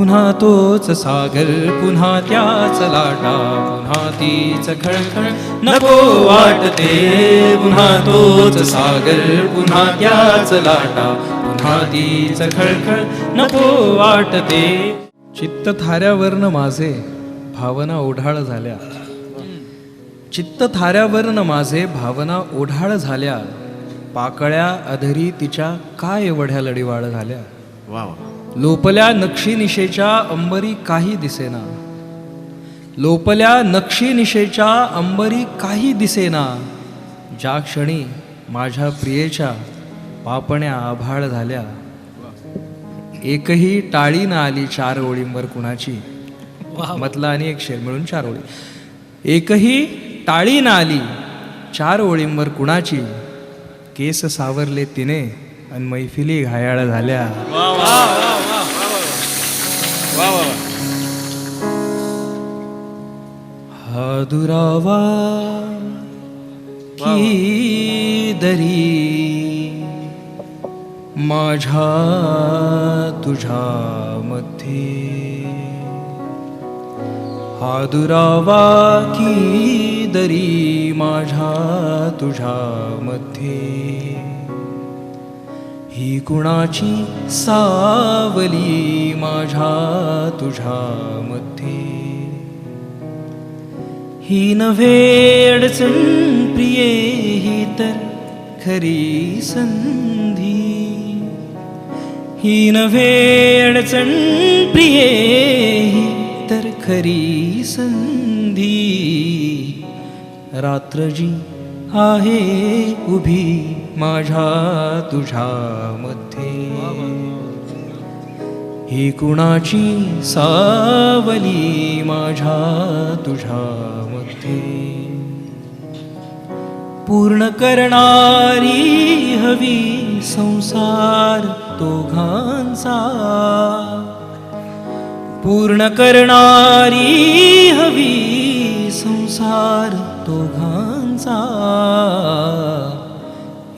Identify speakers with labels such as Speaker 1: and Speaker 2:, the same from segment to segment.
Speaker 1: पुन्हा तोच सागर पुन्हा त्याच लाटा पुन्हा तीच खळखळ. नको वाटते पुन्हा तोच सागर पुन्हा त्याच लाटा पुन्हा तीच खळखळ. नको वाटते चित्त थाऱ्यावरनं माझे भावना ओढाळ झाल्या. चित्त थाऱ्यावरनं माझे भावना ओढाळ झाल्या. पाकळ्या अधरी तिच्या काय एवढ्या लढीवाळ झाल्या.
Speaker 2: वा.
Speaker 1: लोपल्या नक्षीनिशेच्या अंबरी काही दिसेना. लोपल्या नक्षीनिशेच्या अंबरी काही दिसेना. ज्या क्षणी माझ्या प्रियेच्या पापण्या आभाळ झाल्या. एकही टाळी ना आली चार ओळींवर कुणाची? मतला आणि एक शेर मिळून चार ओळी. एकही टाळी ना आली चार ओळींवर कुणाची? केस सावरले तिने आणि मैफिली घायाळ झाल्या. दुरावा की दरी माझ्या तुझ्या मध्ये. हा दुरावा की दरी माझ्या तुझ्या मध्ये. ही कुणाची सावली माझ्या तुझ्या मध्ये. ही नव्हे अडचण प्रिये ही तर खरी संधी. ही नव्हे अडचण प्रिये ही तर खरी संधी. रात्र जी आहे उभी माझ्या तुझ्या मध्ये ही कुणाची सावली माझ्या तुझ्या मध्ये पूर्ण करणारी हवी संसार दोघांचा. पूर्ण करणारी हवी संसार दोघांचा.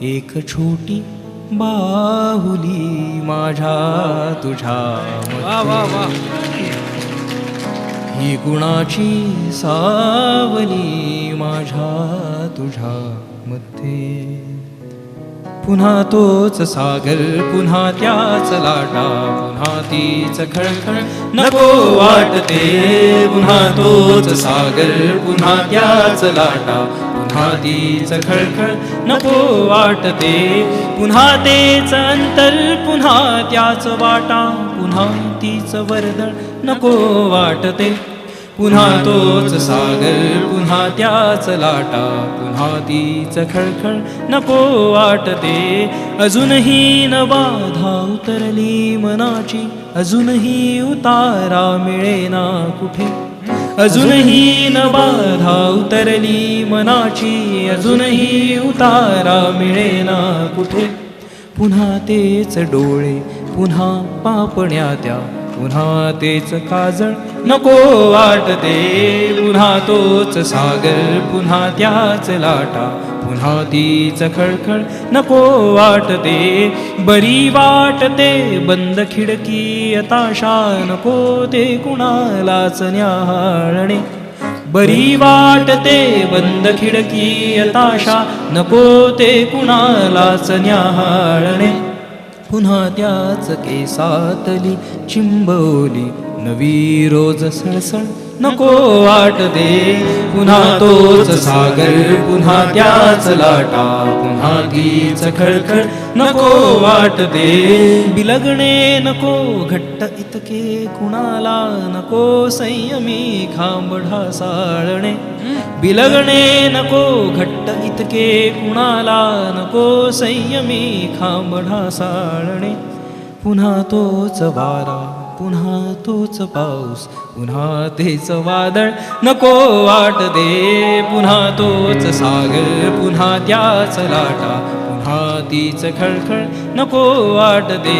Speaker 1: एक छोटी बाहुली माझ्या तुझ्या. ही गुणाची सावली माझ्या तुझ्या मध्ये पुन्हा तोच सागर पुन्हा त्याच लाटा पुन्हा तीच खळखळ. नको वाटते पुन्हा तोच सागर पुन्हा त्याच लाटा. पुन्हा तीच खळखळ नको वाटते. पुन्हा तेच अंतर पुन्हा त्याच वाटा पुन्हा तीच वर्दळ नको वाटते. पुन्हा तोच सागर पुन्हा त्याच लाटा पुन्हा तीच खळखळ नको वाटते. अजूनही न बाधा उतरली मनाची अजूनही उतारा मिळेना कुठे? अजूनही न बाधा उतरली मनाची अजूनही उतारा मिळेना कुठे? पुन्हा तेच डोळे पुन्हा पापण्या त्या पुन्हा तेच काजळ नको वाटते. पुन्हा तोच सागर पुन्हा त्याच लाटा. पुन्हा तीच खळखळ नको वाटते. बरी वाटते बंद खिडकी ताशा नको ते कुणालाच न्याहाळणे. बरी वाटते बंद खिडकी अताशा नको ते कुणालाच न्याहाळणे. पुन्हा त्याच केसातली चिंबवली. नवी रोज सळसळ नको वाटते पुन्हा तोच सागर पुन्हा त्याच लाटा पुन्हा तीच खळखळ नको वाट दे. बिलगणे नको घट्ट इतके कुणाला नको. संयमी खांबढा साळणे. बिलगणे नको घट्ट इतके कुणाला नको. संयमी खांबढा साळणे. पुन्हा तोच वारा पुन्हा तोच पाऊस पुन्हा तेच वादळ. नको वाट दे पुन्हा तोच सागर पुन्हा त्याच लाटा पुन्हा तीच खळखळ. नको वाट दे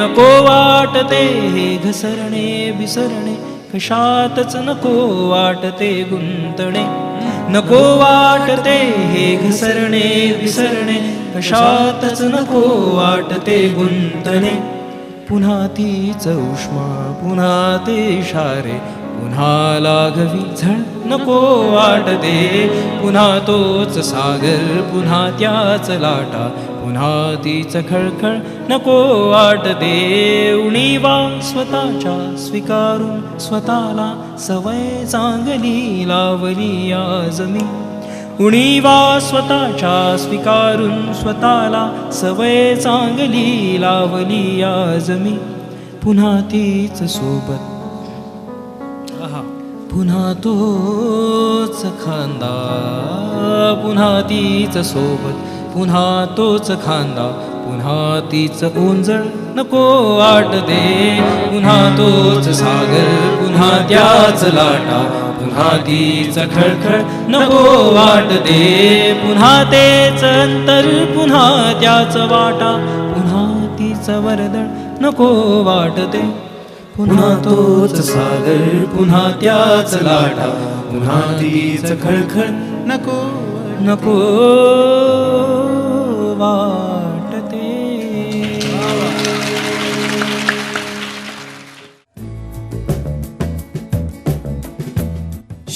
Speaker 1: नको वाट दे हे घसरणे बिसरणे कशातच नको वाटते गुंतणे. नको वाटते हे घसरणे विसरणे कशातच नको वाटते गुंतणे. पुन्हा तीच उष्मा पुन्हा ते इशारे पुन्हा लाघवी झळ नको वाटते. पुन्हा तोच सागर पुन्हा त्याच लाटा पुन्हा तीच खळखळ नको वाटते. उणीवा स्वतःच्या स्वीकारून स्वतःला सवय चांगली लावली या जमी उणीवा स्वतःच्या स्वीकारून स्वतःला सवय चांगली लावली या जमी पुन्हा तीच सोबत. पुन्हा तोच खांदा. पुन्हा तीच सोबत. पुन्हा तोच खांदा. पुन्हा तीच ओंजळ. नको वाटते पुन्हा तोच सागर. पुन्हा त्याच लाटा. पुन्हा तीच खळखळ नको वाट दे. पुन्हा तेच अंतर पुन्हा त्याच वाटा. पुन्हा तीच वरदळ नको वाट दे. पुन्हा तोच सागर पुन्हा त्याच लाटा. पुन्हा तीच खळखळ
Speaker 2: नको
Speaker 1: नको वा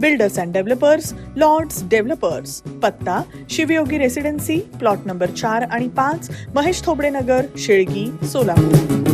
Speaker 3: builders and developers lords developers पत्ता शिवयोगी रेसिडेन्सी प्लॉट नंबर चार आणि पाच महेश थोबडे नगर शेळगी सोलापूर.